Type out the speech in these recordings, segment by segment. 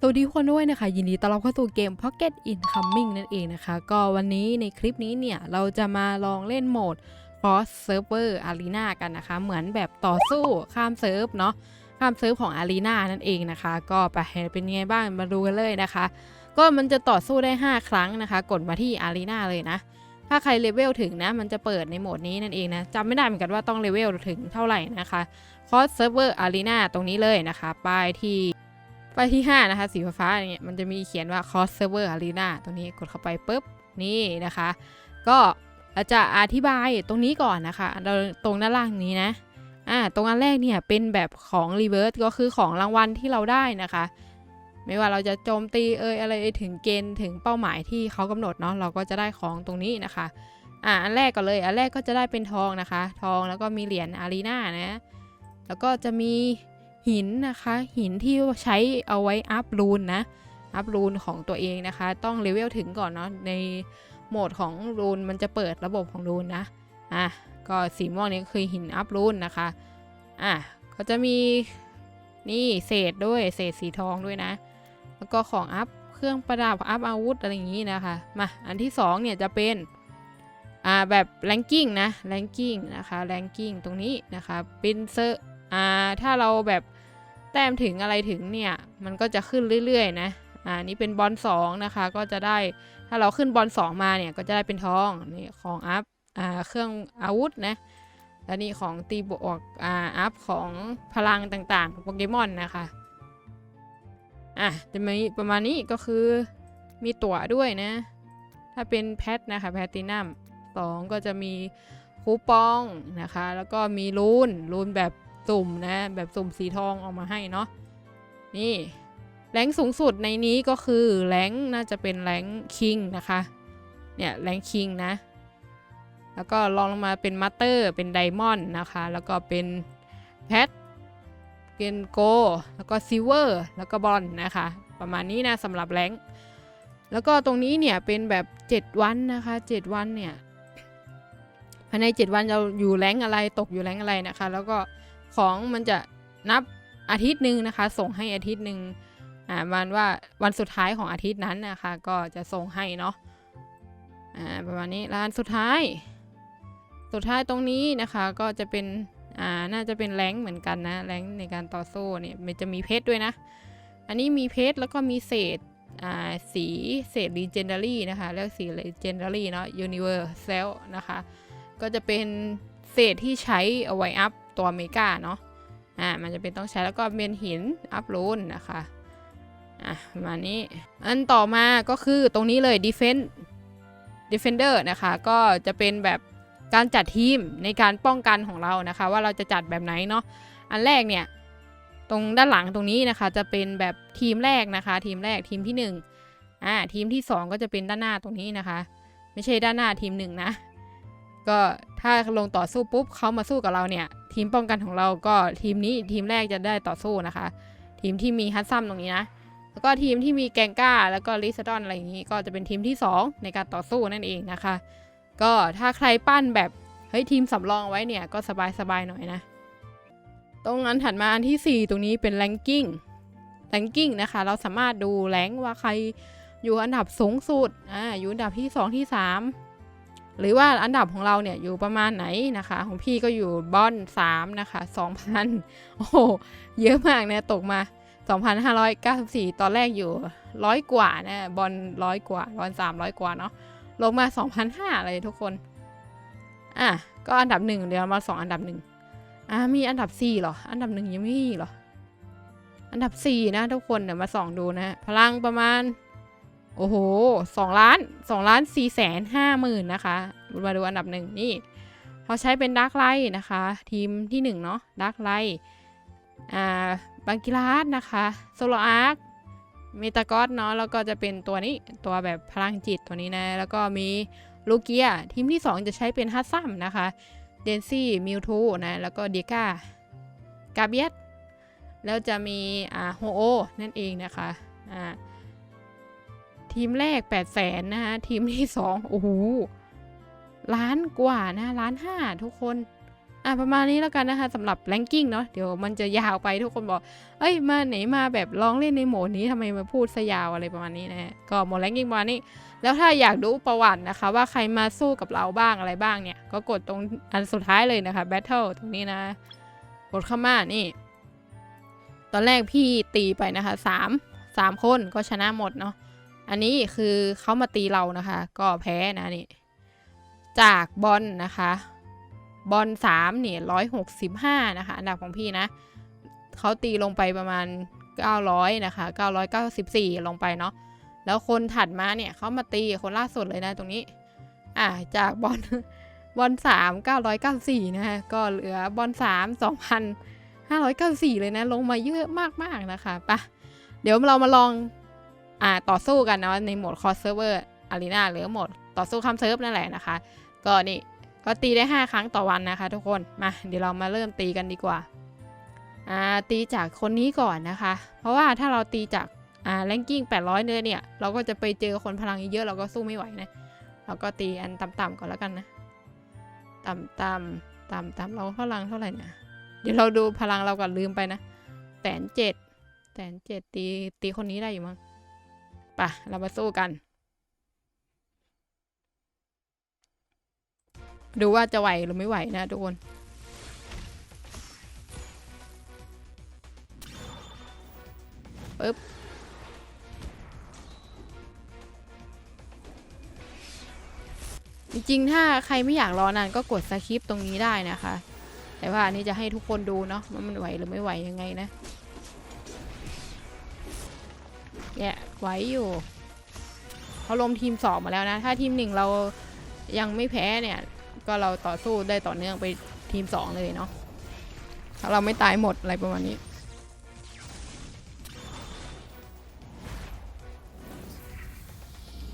สวัสดีทุกคนด้วยนะคะ ยินดีต้อนรับเข้าสู่เกม Pocket Incoming นั่นเองนะคะ ก็วันนี้ในคลิปนี้เนี่ย เราจะมาลองเล่นโหมด Cross Server Arena กันนะคะ เหมือนแบบต่อสู้ข้ามเซิร์ฟเนาะข้ามเซิร์ฟของ Arena นั่นเองนะคะ ก็ไปเป็นยังไงบ้างมาดูกันเลยนะคะ ก็มันจะต่อสู้ได้ 5 ครั้งนะคะ กดมาที่ Arena เลยนะ ถ้าใครเลเวลถึงนะ มันจะเปิดในโหมดนี้นั่นเองนะจำไม่ได้เหมือนกันว่าต้องเลเวลถึงเท่าไหร่นะคะ Cross Server Arena ตรงนี้เลยนะคะป้ายที่ ไปที่ 5 นะคะ สีฟ้าๆเนี่ยมันจะมีเขียนว่า cross server arena ตรงนี้กดเข้าไปปุ๊บนี่นะคะ ก็เราจะอธิบายตรงนี้ก่อนนะคะเราตรงด้านล่างนี้นะอ่าตรงอันแรกเนี่ยเป็นแบบของ reverse ก็คือของรางวัลที่เราได้นะคะ ไม่ว่าเราจะโจมตีเอยอะไรถึงเกณฑ์ถึงเป้าหมายที่เขากำหนดเนาะเราก็จะได้ของตรงนี้นะคะอ่าอันแรกก่อนเลยอันแรกก็จะได้เป็นทองนะคะ ทองแล้วก็มีเหรียญอารีนานะแล้วก็จะมี หินนะคะ หินที่ใช้เอาไว้อัพรูนนะอัพรูนของตัวเองนะคะ ต้องเลเวลถึงก่อนเนาะในโหมดของรูนมันจะเปิดระบบของรูนนะอะก็สีม่วงนี้คือหินอัพรูนนะคะอะก็จะมีนี่เศษด้วยเศษสีทองด้วยนะ แล้วก็ของอัพเครื่องประดับอัพอาวุธอะไรอย่างนี้นะคะมาอันที่สองเนี่ยจะเป็นอ่าแบบแรงกิ้งนะแรงกิ้งนะคะแรงกิ้งตรงนี้นะคะเป็นเซอร์อ่าถ้าเราแบบ แต้มถึงอะไรถึงเนี่ย มันก็จะขึ้นเรื่อยๆนะอ่านี่เป็นบอลสองนะคะ ก็จะได้ถ้าเราขึ้นบอลสองมาเนี่ยก็จะได้เป็นทองนี่ของอัพอ่าเครื่องอาวุธนะแล้วนี่ของตีบวกอ่าอัพของพลังต่างๆโปเกมอนนะคะอะจะมีประมาณนี้ก็คือมีตั๋วด้วยนะ ถ้าเป็นแพทนะคะแพตตินัมสองก็จะมีคูปองนะคะ แล้วก็มีรูนรูนแบบ สุ่มนะ แบบสุ่มสีทองออกมาให้เนาะนี่แรงสูงสุดในนี้ก็คือแรงน่าจะเป็นแรงคิงนะคะเนี่ยแรงคิงนะ แล้วก็ลองลงมาเป็นมัตเตอร์เป็นไดมอนด์นะคะ แล้วก็เป็นแพทเกนโกแล้วก็ซิลเวอร์แล้วก็บอลนะคะ ประมาณนี้นะสำหรับแรงแล้วก็ตรงนี้เนี่ยเป็นแบบ 7 วันนะคะ 7 วันเนี่ยภายใน 7 วันเราอยู่แรงอะไรตกอยู่แรงอะไรนะคะ แล้วก็ ของมันจะนับอาทิตย์หนึ่งนะคะ ส่งให้อาทิตย์หนึ่งอ่าวันว่าวันสุดท้ายของอาทิตย์นั้นนะคะ ก็จะส่งให้เนาะอ่าประมาณนี้ร้านสุดท้าย สุดท้ายตรงนี้นะคะก็จะเป็นอ่าน่าจะเป็นแรงเหมือนกันนะแรงในการต่อสู้เนี่ยมันจะมีเพชรด้วยนะ อันนี้มีเพชรแล้วก็มีเศษอ่าสีเศษ legendary นะคะเรียกสี legendary เนาะ universal นะคะ ก็จะเป็นเศษที่ใช้เอาไว้อัพ ตัวเมกาเนาะอ่ามันจะเป็นต้องใช้แล้วก็เป็นหินอัพรูนนะคะอะมานี้อันต่อมาก็คือตรงนี้เลย defense defender นะคะก็จะเป็นแบบการจัดทีมในการป้องกันของเรานะคะ ว่าเราจะจัดแบบไหนเนาะอันแรกเนี่ยตรงด้านหลังตรงนี้นะคะ จะเป็นแบบทีมแรกนะคะ ทีมแรกทีมที่หนึ่งอ่าทีมที่สองก็จะเป็นด้านหน้าตรงนี้นะคะ ไม่ใช่ด้านหน้าทีมหนึ่งนะ ก็ถ้าลงต่อสู้ปุ๊บเขามาสู้กับเราเนี่ย ทีมป้องกันของเราก็ทีมนี้ทีมแรกจะได้ต่อสู้นะคะ ทีมที่มีฮัตซัมตรงนี้นะแล้วก็ทีมที่มีแกงก้า แล้วก็ลิซดอนอะไรอย่างนี้ ก็จะเป็นทีมที่ 2 ในการต่อสู้นั่นเองนะคะ ก็ถ้าใครปั้นแบบเฮ้ยทีมสำรองไว้เนี่ยก็สบายๆหน่อยนะ ตรงนั้นถัดมาอันที่ 4 ตรงนี้เป็นแรงกิ้งแรงกิ้งนะคะ เราสามารถดูแรงว่าใครอยู่อันดับสูงสุดอ่าอยู่อันดับที่ 2 ที่ 3 หรือว่าอันดับของเราเนี่ยอยู่ประมาณไหนนะคะ ของพี่ก็อยู่บอน3นะคะ2,000 โอ้เยอะมากเนี่ยตกมา 2,594 ตอนแรกอยู่ร้อยกว่านะบอลร้อยกว่าบอล300 กว่าเนาะลงมา 2,500เลยทุกคน อะ ก็อันดับหนึ่งเดี๋ยวมาสองอันดับหนึ่งอะมีอันดับ4เหรอ อันดับหนึ่งยังไม่มีเหรอ อันดับ4นะทุกคนเดี๋ยวมาส่องดูนะ พลังประมาณ โอ้โหสองล้านสองล้านสี่แสนห้าหมื่นนะคะ มาดูอันดับหนึ่งนี่เขาใช้เป็นดาร์กไลท์นะคะ ทีมที่หนึ่งเนาะดาร์กไลท์อ่าบังกิลาสนะคะโซโลอาร์คเมตากอสเนาะแล้วก็จะเป็นตัวนี้ตัวแบบพลังจิตตัวนี้นะ แล้วก็มีลูเกียทีมที่ 2 จะใช้เป็นฮัตซัมนะคะเดนซี่มิวทูนะ แล้วก็เดียกากาเบียสแล้วจะมีอ่าโฮโอนั่นเองนะคะอ่าทีมแรก 8 0 0แสนนะคะทีมที่ 2 โอ้โห ล้านกว่านะล้านห้าทุกคนอะประมาณนี้แล้วกันนะคะสำหรับแรงกิ้งเนาะเดี๋ยวมันจะยาวไปทุกคนบอก เอ้ยมาไหนมาแบบลองเล่นในโหมดนี้ทำไมมาพูดซะยาวอะไรประมาณนี้นะก็โหมดแรงกิ้งประมาณนี้ แล้วถ้าอยากดูประวัตินะคะ ว่าใครมาสู้กับเราบ้างอะไรบ้างเนี่ย ก็กดตรงอันสุดท้ายเลยนะคะ Battle ตรงนี้นะ กดเข้ามานี่ ตอนแรกพี่ตีไปนะคะสามสามคนก็ชนะหมดเนาะอันนี้คือเขามาตีเรานะคะ ก็แพ้นะนี่ จากบอลนะคะบอลสามเนี่ยร้อยหกสิบห้านะคะ อันดับของพี่นะเขาตีลงไปประมาณ 900 นะคะ 994 ลงไปเนาะแล้วคนถัดมาเนี่ยเขามาตีคนล่าสุดเลยนะตรงนี้ อ่าจากบอลบอลสาม994นะคะก็เหลือบอลสาม2,594เลยนะ ลงมาเยอะมากๆนะคะปะเดี๋ยวเรามาลองอ่าต่อสู้กันเนาะในโหมดคอร์เซิร์ฟเวอร์อารีนาหรือโหมดต่อสู้ข้ามเซิร์ฟนั่นแหละนะคะ ก็นี่ก็ตีได้ 5 ครั้งต่อวันนะคะ ทุกคนมาเดี๋ยวเรามาเริ่มตีกันดีกว่าอ่าตีจากคนนี้ก่อนนะคะ เพราะว่าถ้าเราตีจากอ่าแรงกิ้ง800เนื้อเนี่ย เราก็จะไปเจอคนพลังเยอะเราก็สู้ไม่ไหวนะเราก็ตีอันต่ำๆก่อนแล้วกันนะต่ำๆต่ำๆเราพลังเท่าไหร่นะเดี๋ยวเราดูพลังเราก่อนลืมไปนะแสนเจ็ดแสนเจ็ดตีตีคนนี้ได้อยู่มั้งไปะเรามาสู้กัน ดูว่าจะไหวหรือไม่ไหวนะทุกคนปึ๊บจริงๆ ถ้าใครไม่อยากรอนานก็กดสคริปตรงนี้ได้นะคะ แต่ว่าอันนี้จะให้ทุกคนดูเนาะว่ามันไหวหรือไม่ไหวยังไงนะแย่ไหวอยู่เขาลงทีมสองมาแล้วนะ ถ้าทีมหนึ่งเรายังไม่แพ้เนี่ย ก็เราต่อสู้ได้ต่อเนื่องไปทีมสองเลยเนาะถ้าเราไม่ตายหมดอะไรประมาณนี้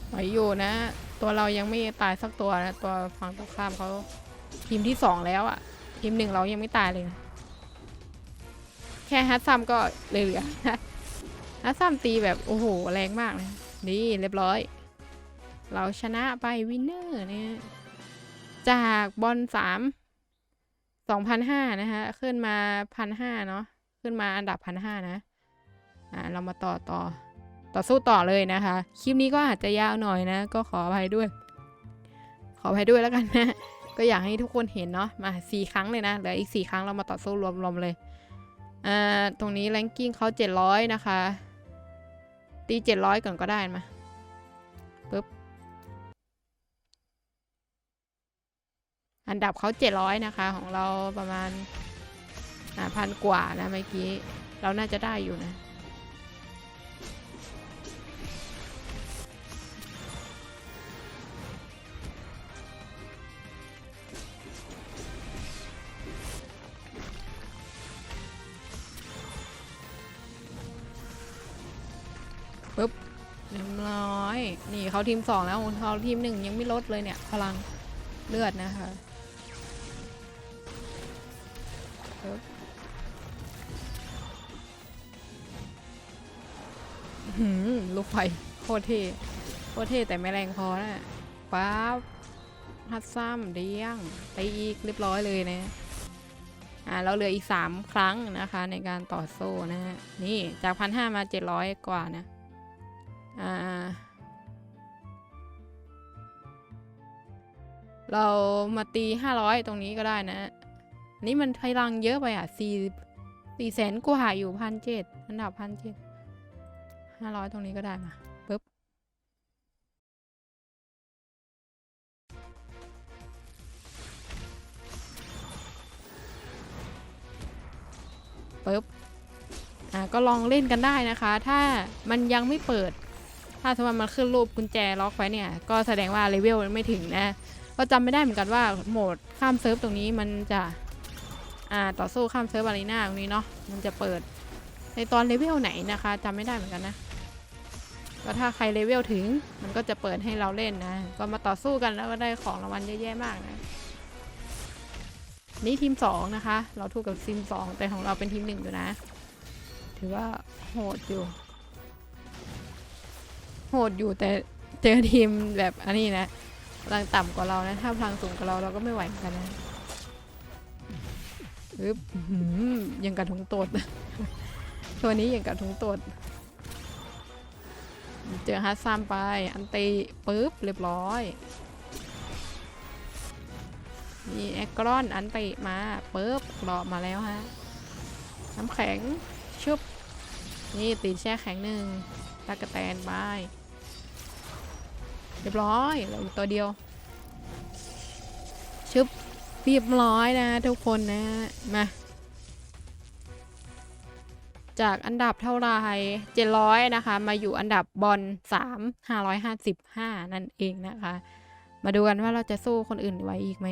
ไหวอยู่นะ ตัวเรายังไม่ตายสักตัวนะ ตัวฝั่งตรงข้ามเขาทีมที่สองแล้วอะทีมหนึ่งเรายังไม่ตายเลย แค่ฮัตซัมก็เลยเหลือฮัตซัมตีแบบโอ้โหแรงมากเลยนี่เรียบร้อย เราชนะไปวินเนอร์เนี่ย จากบอลสามสองพันห้านะคะขึ้นมาพันห้าเนาะขึ้นมาอันดับพันห้านะอ่าเรามาต่อต่อต่อสู้ต่อเลยนะคะ คลิปนี้ก็อาจจะยาวหน่อยนะ ก็ขออภัยด้วย ขออภัยด้วยแล้วกันนะ ก็อยากให้ทุกคนเห็นเนาะมาสี่ครั้งเลยนะเหลืออีกสี่ครั้งเรามาต่อสู้รวมๆเลยอ่าตรงนี้แรงกิ้งเขาเจ็ดร้อยนะคะตีเจ็ดร้อยก่อนก็ได้มา อันดับเขาเจ็ดร้อยนะคะ ของเราประมาณพันกว่านะเมื่อกี้ เราน่าจะได้อยู่นะเรียบร้อย นี่เขาทีมสองแล้วเขาทีมหนึ่งยังไม่ลดเลยเนี่ย พลังเลือดนะคะ ปึ๊บหือลูกไฟโคตรเท่โคตรเท่แต่ไม่แรงพอนะป๊าบฮัดซ้ำเดี้ยงไปอีกเรียบร้อยเลยนะอ่าเราเหลืออีก 3 ครั้งนะคะ ในการต่อโซ่นะฮะนี่จากพันห้ามา 700 กว่านะอ่าเรามาตี 500 ตรงนี้ก็ได้นะ นนี้มันพลังเยอะไปอะสี่สี่แสนกว่าอยู่พันเจ็ดอันดับพันเจ็ดห้าร้อยตรงนี้ก็ได้มาปึ๊บปึ๊บอ่าก็ลองเล่นกันได้นะคะ ถ้ามันยังไม่เปิด ถ้าสมมติมันขึ้นรูปกุญแจล็อกไว้เนี่ย ก็แสดงว่าเลเวลมันไม่ถึงนะ ก็จำไม่ได้เหมือนกันว่าโหมดข้ามเซิร์ฟตรงนี้มันจะ อ่าต่อสู้ข้ามเซิร์ฟอารีนาตรงนี้เนาะมันจะเปิดในตอนเลเวลไหนนะคะจำไม่ได้เหมือนกันนะก็ถ้าใครเลเวลถึงมันก็จะเปิดให้เราเล่นนะ ก็มาต่อสู้กันแล้วก็ได้ของรางวัลเยอะแยะมากนะ นี่ทีมสองนะคะ เราถูกกับทีมสองแต่ของเราเป็นทีมหนึ่งอยู่นะ ถือว่าโหดอยู่ โหดอยู่แต่เจอทีมแบบอันนี้นะพลังต่ำกว่าเรานะ ถ้าพลังสูงกว่าเราเราก็ไม่ไหวเหมือนกันนะ อึ๊บยังกระทงตด ตัวนี้ยังกระทงตด เจอฮัสซัมไป อันตีปุ๊บ เรียบร้อย มีแอคกรอนอันติมาปุ๊บรอมาแล้วฮะ น้ำแข็งชุบนี่ตีแช่แข็งหนึ่งตากระแตนไปเรียบร้อยเหลืออีกตัวเดียว ชึบ เรียบร้อยนะทุกคนนะมาจากอันดับเท่าไหร700นะคะ มาอยู่อันดับบอล3 555นั่นเองนะคะ มาดูกันว่าเราจะสู้คนอื่นไหวอีกไหม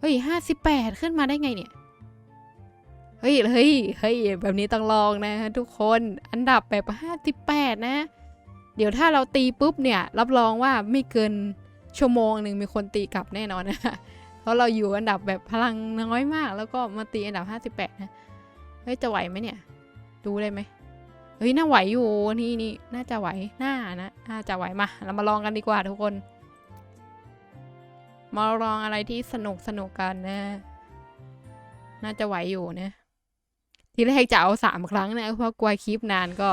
เฮ้ย58ขึ้นมาได้ไงเนี่ย เฮ้ย เฮ้ย เฮ้ย แบบนี้ต้องลองนะทุกคน อันดับแบบ58นะ เดี๋ยวถ้าเราตีปุ๊บเนี่ย รับรองว่าไม่เกินชั่วโมงหนึ่งมีคนตีกลับแน่นอนนะ ราะเราอยู่อันดับแบบพลังน้อยมาก แล้วก็มาตีอันดับ 58 นะ เฮ้ย จะไหวไหมเนี่ย ดูได้ไหมเฮ้ย น่าไหวอยู่ นี่นี่น่าจะไหว น่านะ น่าจะไหวมา เรามาลองกันดีกว่าทุกคน มาลองอะไรที่สนุกสนุกกันนะ น่าจะไหวอยู่นะ ทีแรกจะเอาสามครั้งนะ เพราะกลัวคลิปนานก็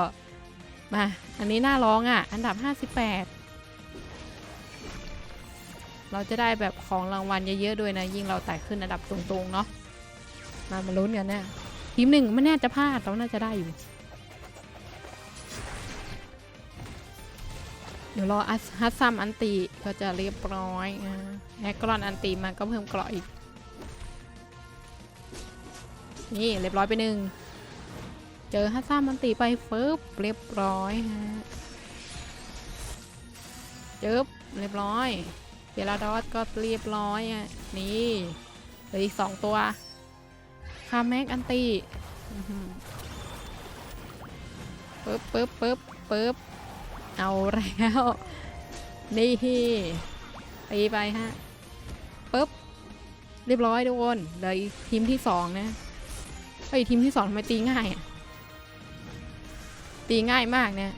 มา อันนี้น่าร้องอะ อันดับ 58 เราจะได้แบบของรางวัลเยอะๆด้วยนะ ยิ่งเราไต่ขึ้นอันดับตรงๆเนาะมามาลุ้นกันนะทีมหนึ่งไม่น่าจะพลาดเราน่าจะได้อยู่ เดี๋ยวรอฮัสซัมอันตีก็จะเรียบร้อยนะแอกรอนอันตีมันก็เพิ่มเกราะอีก นี่เรียบร้อยไปหนึ่งเจอฮัสซัมอันตีไปฟึบเรียบร้อยฮะเจึ๊บเรียบร้อย เจลาดอสก็เรียบร้อยอะ นี่เหลืออีกสองตัวคาแม็กอันตี้ปึ๊บปึ๊บปึ๊บปึ๊บเอาแล้ว นี่ตีไปฮะปึ๊บเรียบร้อยทุกคนเลยทีมที่สองนะเฮ้ยทีมที่สองทำไมตีง่ายอะ ตีง่ายมากเนี่ย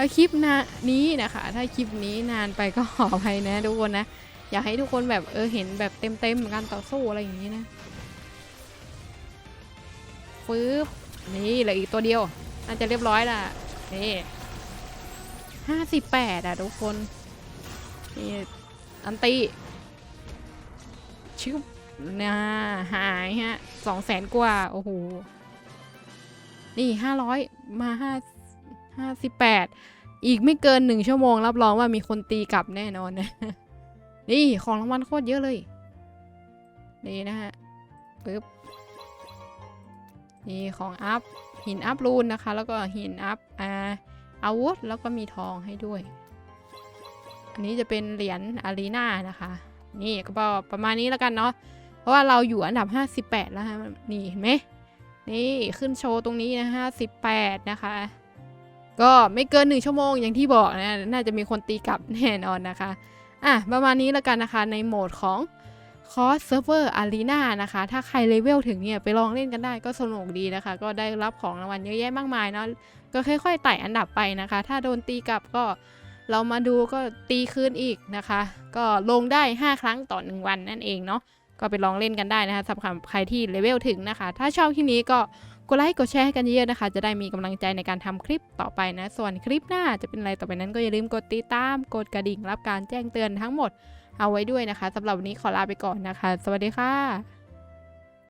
ถ้าคลิปนะนี้นะคะ ถ้าคลิปนี้นานไปก็ขออภัยนะทุกคนนะ อยากให้ทุกคนแบบเออเห็นแบบเต็มๆการต่อสู้อะไรอย่างนี้นะฟืบนี่เหลืออีกตัวเดียวน่าจะเรียบร้อยละนี่ห้าสิบแปดอะทุกคนนี่อันตีชิบน่าหายฮะสองแสนกว่า โอ้โห นี่ห้าร้อยมาห้า ห้าสิบแปดอีกไม่เกินหนึ่งชั่วโมง รับรองว่ามีคนตีกลับแน่นอนนะ นี่ของรางวัลโคตรเยอะเลย นี่นะฮะปึ๊บนี่ของอัพ หินอัพรูนนะคะ แล้วก็หินอัพอาอาวุธ แล้วก็มีทองให้ด้วย อันนี้จะเป็นเหรียญอารีนานะคะ นี่ก็ประมาณนี้แล้วกันเนาะ เพราะว่าเราอยู่อันดับ 58 แล้วฮะ นี่เห็นไหมนี่ขึ้นโชว์ตรงนี้นะ58 นะคะ ก็ไม่เกินหนึ่งชั่วโมงอย่างที่บอกนะน่าจะมีคนตีกลับแน่นอนนะคะ อะ ประมาณนี้แล้วกันนะคะในโหมดของคอสเซิร์ฟเวอร์อารีนานะคะ ถ้าใครเลเวลถึงเนี่ยไปลองเล่นกันได้ก็สนุกดีนะคะ ก็ได้รับของรางวัลเยอะแยะมากมายเนาะก็ค่อยๆไต่อันดับไปนะคะ ถ้าโดนตีกลับก็เรามาดูก็ตีคืนอีกนะคะ ก็ลงได้ 5 ครั้งต่อ 1 วันนั่นเองเนาะก็ไปลองเล่นกันได้นะคะสำหรับใครที่เลเวลถึงนะคะ ถ้าชอบคลิปนี้ก็ กดไลค์กดแชร์ให้กันเยอะๆนะคะ จะได้มีกำลังใจในการทำคลิปต่อไปนะ ส่วนคลิปหน้าจะเป็นอะไรต่อไปนั้นก็อย่าลืมกดติดตาม กดกระดิ่งรับการแจ้งเตือนทั้งหมดเอาไว้ด้วยนะคะสำหรับวันนี้ขอลาไปก่อนนะคะ สวัสดีค่ะ